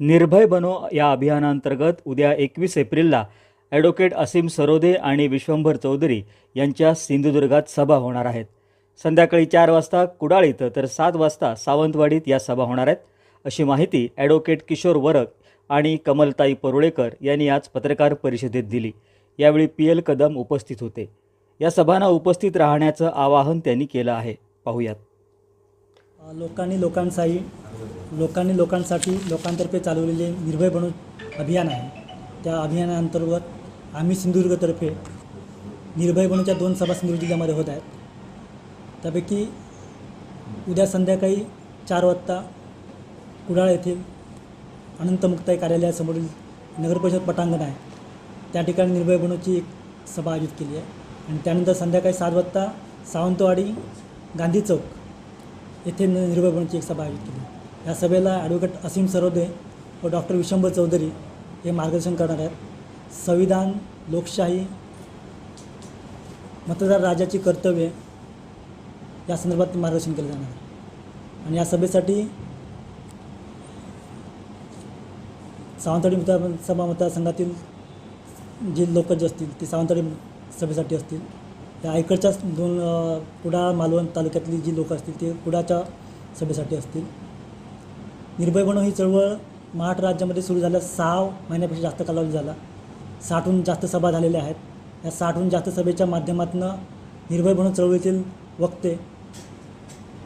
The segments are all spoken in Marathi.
निर्भय बनो या अभियानांतर्गत उद्या एकवीस एप्रिलला ॲडव्होकेट असीम सरोदे आणि विश्वंभर चौधरी यांच्या सिंधुदुर्गात सभा होणार आहेत. संध्याकाळी चार वाजता कुडाळ इथं तर सात वाजता सावंतवाडीत या सभा होणार आहेत. अशी माहिती ॲडव्होकेट किशोर वरक आणि कमलताई परुळेकर यांनी आज पत्रकार परिषदेत दिली. यावेळी पी एल कदम उपस्थित होते. या सभांना उपस्थित राहण्याचं आवाहन त्यांनी केलं आहे. पाहूयात. लोकांनी लोकांसाठी लोकांनी लोकांसाठी लोकांतर्फे चालवलेले निर्भय बनू अभियान आहे. त्या अभियानाअंतर्गत आम्ही सिंधुदुर्गतर्फे निर्भय बनूच्या दोन सभा सिंधुदुर्ग जिल्ह्यामध्ये होत आहेत. त्यापैकी उद्या संध्याकाळी चार वाजता कुडाळ येथील अनंतमुक्ताई कार्यालयासमोरील नगरपरिषद पटांगण आहे. त्या ठिकाणी निर्भय बनूची एक सभा आयोजित केली आहे. आणि त्यानंतर संध्याकाळी सात वाजता सावंतवाडी गांधी चौक येथे न- निर्भय बनूची एक सभा आयोजित केली या सभेला ॲडव्होकेट असीम सरोदे व डॉक्टर विशंभर चौधरी हे मार्गदर्शन करणार आहेत. संविधान लोकशाही मतदार राजाची कर्तव्ये या संदर्भात मार्गदर्शन केलं जाणार आहे. आणि या सभेसाठी सावंतवाडी मतदार मतदारसंघातील जी लोक जे असतील ते सावंतवाडी सभेसाठी असतील. त्या इकडच्याच दोन कुडाळ मालवण तालुक्यातली जी लोक असतील ते कुडाच्या सभेसाठी असतील. निर्भय बनव ही चळवळ महाराष्ट्र राज्यामध्ये सुरू झाल्या सहा महिन्यापेक्षा जास्त कालावधी झाला. साठहून जास्त सभा झालेल्या आहेत. या साठहून जास्त सभेच्या माध्यमातून निर्भय बनव चळवळीतील वक्ते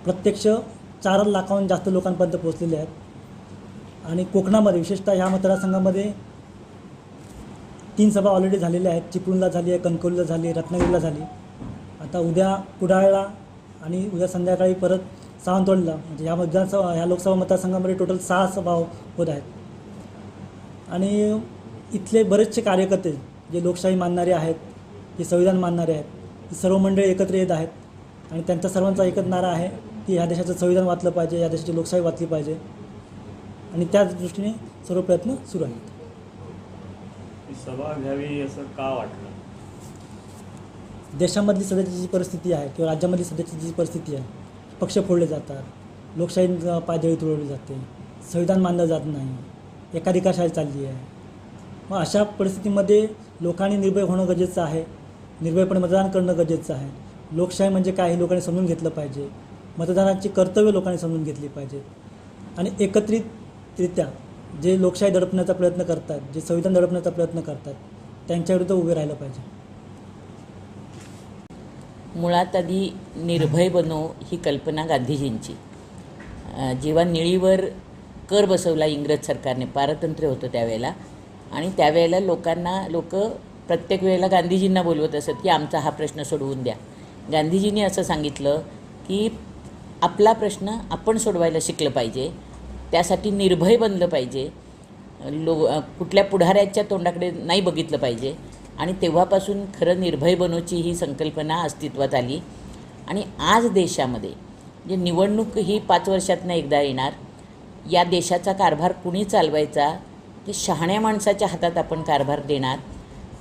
प्रत्यक्ष चार लाखाहून जास्त लोकांपर्यंत पोहोचलेले आहेत. आणि कोकणामध्ये विशेषतः ह्या मतदारसंघामध्ये तीन सभा ऑलरेडी झालेल्या आहेत. चिपळूणला झाली आहे कणकवलीला झाली रत्नागिरीला झाली. आता उद्या कुडाळला आणि उद्या संध्याकाळी परत सावंतवाडीला. म्हणजे ह्या मतदारसभा ह्या लोकसभा मतदारसंघामध्ये टोटल सहा सभा होत आहेत. आणि इथले बरेचसे कार्यकर्ते जे लोकशाही मानणारे आहेत जे संविधान मानणारे आहेत ही सर्व मंडळी एकत्र येत आहेत. आणि त्यांचा सर्वांचा एकच नारा आहे की ह्या देशाचं संविधान वाचलं पाहिजे या देशाची लोकशाही वाचली पाहिजे. आणि त्याच दृष्टीने सर्व प्रयत्न सुरू आहेत. ही सभा घ्यावी असं का वाटलं? देशामधली सध्याची जी परिस्थिती आहे किंवा राज्यामधली सध्याची जी परिस्थिती आहे पक्ष फोडले जातात. लोकशाही पायदळी तुळवली जाते. संविधान मानलं जात नाही. एकाधिकारशाही चालली आहे. मग अशा परिस्थितीमध्ये लोकांनी निर्भय होणं गरजेचं आहे. निर्भयपणे मतदान करणं गरजेचं आहे. लोकशाही म्हणजे काय हे लोकांनी समजून घेतलं पाहिजे. मतदानाची कर्तव्य लोकांनी समजून घेतली पाहिजेत आणि एकत्रितरित्या जे लोकशाही दडपण्याचा प्रयत्न करतात जे संविधान दडपण्याचा प्रयत्न करतात त्यांच्याविरुद्ध उभे राहिलं पाहिजे. मुळात आधी निर्भय बनो ही कल्पना गांधीजींची. जेव्हा निळीवर कर बसवला इंग्रज सरकारने पारतंत्र्य होतं त्यावेळेला. आणि त्यावेळेला लोकांना लोक प्रत्येक वेळेला गांधीजींना बोलवत असत की आमचा हा प्रश्न सोडवून द्या. गांधीजींनी असं सांगितलं की आपला प्रश्न आपण सोडवायला शिकलं पाहिजे त्यासाठी निर्भय बनलं पाहिजे. लो कुठल्या पुढाऱ्याच्या तोंडाकडे नाही बघितलं पाहिजे. आणि तेव्हापासून खरं निर्भय बनोची ही संकल्पना अस्तित्वात आली. आणि आज देशामध्ये जे निवडणूक ही पाच वर्षातनं एकदा येणार या देशाचा कारभार कुणी चालवायचा? ते शहाण्या माणसाच्या हातात आपण कारभार देणार?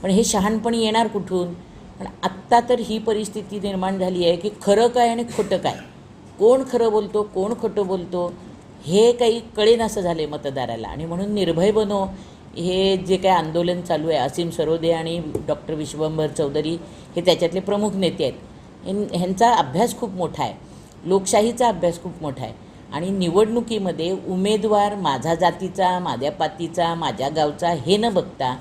पण हे शहाणपण येणार कुठून? पण आत्ता तर ही परिस्थिती निर्माण झाली आहे की खरं काय आणि खोटं काय? कोण खरं बोलतो कोण खोटं बोलतो? हे काही कळेन असं झालं आहे मतदाराला. आणि म्हणून निर्भय बनो हे जे काय आंदोलन चालू आहे असीम सरोदे आणि डॉक्टर विश्वंभर चौधरी हे त्याच्यातले प्रमुख नेते आहेत. ह्यां- ह्यांचा अभ्यास खूप मोठा आहे. लोकशाहीचा अभ्यास खूप मोठा आहे. आणि निवडणुकीमध्ये उमेदवार माझा जातीचा माझ्या पातीचा माझ्या गावचा हे न बघता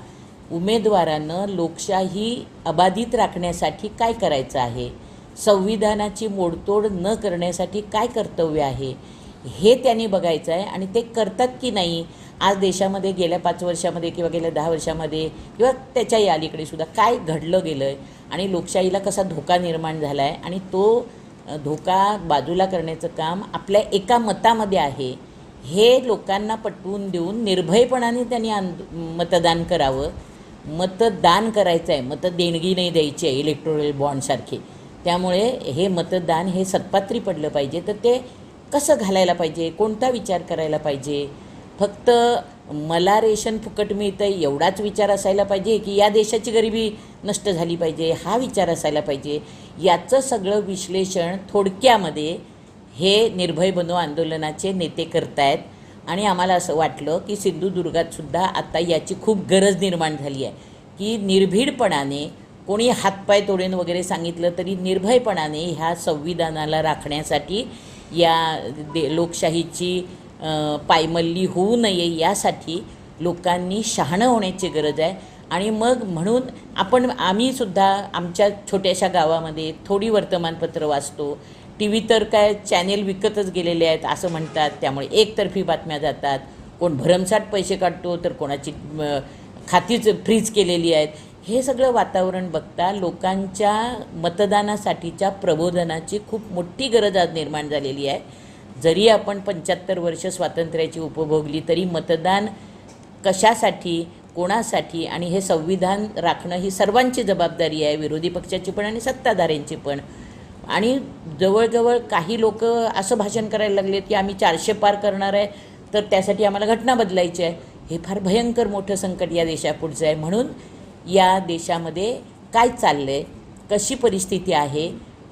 उमेदवारानं लोकशाही अबाधित राखण्यासाठी काय करायचं आहे? संविधानाची मोडतोड न करण्यासाठी काय कर्तव्य आहे? हे त्यांनी बघायचं आहे आणि ते करतात की नाही? आज देशामध्ये गेल्या पाच वर्षामध्ये किंवा गेल्या दहा वर्षामध्ये किंवा त्याच्याही अलीकडे सुद्धा काय घडलं गेलं आहे आणि लोकशाहीला कसा धोका निर्माण झाला आहे आणि तो धोका बाजूला करण्याचं काम आपल्या एका मतामध्ये आहे हे लोकांना पटवून देऊन निर्भयपणाने त्यांनी आंद मतदान करावं. मतदान करायचं आहे मतं देणगी नाही द्यायची आहे इलेक्ट्रोरल बॉन्डसारखे त्यामुळे हे मतदान हे सत्पात्री पडलं पाहिजे. तर ते कसं घालायला पाहिजे? कोणता विचार करायला पाहिजे? फक्त मला रेशन फुकट मिळतं एवढाच विचार असायला पाहिजे की या देशाची गरिबी नष्ट झाली पाहिजे हा विचार असायला पाहिजे. याचं सगळं विश्लेषण थोडक्यामध्ये हे निर्भय बनो आंदोलनाचे नेते करतायत. आणि आम्हाला असं वाटलं की सिंधुदुर्गात सुद्धा आता याची खूप गरज निर्माण झाली आहे. की निर्भीडपणाने कोणी हातपाय तोडेन वगैरे सांगितलं तरी निर्भयपणाने ह्या संविधानाला राखण्यासाठी या दे लोकशाहीची पायमल्ली होऊ नये यासाठी लोकांनी शहाणं होण्याची गरज आहे. आणि मग म्हणून आपण आम्हीसुद्धा आमच्या छोट्याशा गावामध्ये थोडी वर्तमानपत्र वाचतो. टी व्ही तर काय चॅनेल विकतच गेलेले आहेत असं म्हणतात. त्यामुळे एकतर्फी बातम्या जातात. कोण भरमसाठ पैसे काढतो तर कोणाची खातीच फ्रीज केलेली आहेत. हे सगळं वातावरण बघता लोकांच्या मतदानासाठीच्या प्रबोधनाची खूप मोठी गरज आज निर्माण झालेली आहे. जरी आपण पंच्याहत्तर वर्ष स्वातंत्र्याची उपभोगली तरी मतदान कशासाठी कोणासाठी आणि हे संविधान राखणं ही सर्वांची जबाबदारी आहे विरोधी पक्षाची पण आणि सत्ताधाऱ्यांची पण. आणि जवळजवळ काही लोक असं भाषण करायला लागलेत की आम्ही चारशे पार करणार आहे तर त्यासाठी आम्हाला घटना बदलायची आहे. हे फार भयंकर मोठं संकट या देशापुढचं आहे. म्हणून या देशामध्ये काय चाललं आहे कशी परिस्थिती आहे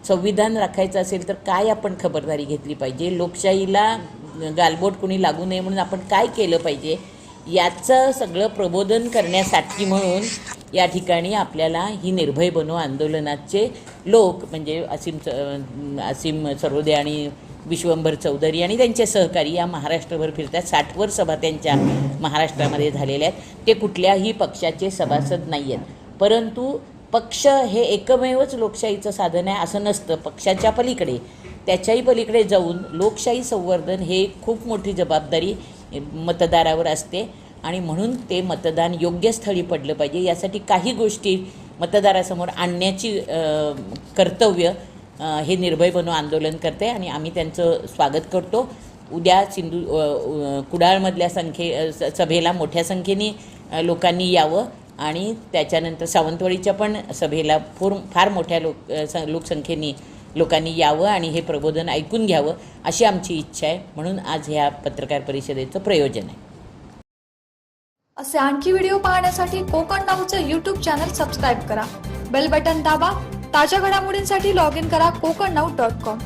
संविधान राखायचं असेल तर काय आपण खबरदारी घेतली पाहिजे? लोकशाहीला गालबोट कुणी लागू नये म्हणून आपण काय केलं पाहिजे? याचं सगळं प्रबोधन करण्यासाठी म्हणून या ठिकाणी आपल्याला ही निर्भय बनो आंदोलनाचे लोक म्हणजे असीम च- असीम सरोदे आणि विश्वंभर चौधरी आणि त्यांचे सहकारी या महाराष्ट्रभर फिरतात. साठवर सभा त्यांच्या महाराष्ट्रामध्ये झालेल्या आहेत. ते कुठल्याही पक्षाचे सभासद नाही आहेत परंतु पक्ष हे एकमेवच लोकशाहीचं साधन आहे असं नसतं. पक्षाच्या पलीकडे त्याच्याही पलीकडे जाऊन लोकशाही संवर्धन हे खूप मोठी जबाबदारी मतदारावर असते. आणि म्हणून ते मतदान योग्य स्थळी पडलं पाहिजे. यासाठी काही गोष्टी मतदारासमोर आणण्याची कर्तव्य हे निर्भय बनू आंदोलन करते. आणि आम्ही त्यांचं स्वागत करतो. उद्या सिंधू कुडाळमधल्या संख्ये स- सभेला मोठ्या संख्येने लोकांनी यावं. आणि त्याच्यानंतर सावंतवाडीच्या पण सभेला फोर फार मोठ्या लोक लोकसंख्येने लोकांनी यावं आणि हे प्रबोधन ऐकून घ्यावं अशी आमची इच्छा आहे. म्हणून आज ह्या पत्रकार परिषदेचं प्रयोजन आहे. असे आणखी व्हिडिओ पाहण्यासाठी कोकण नाऊचं यूट्यूब चॅनल सबस्क्राईब करा. बेल बटन दाबा. ताज्या घडामोडींसाठी लॉग इन करा कोकण नाऊ डॉट कॉम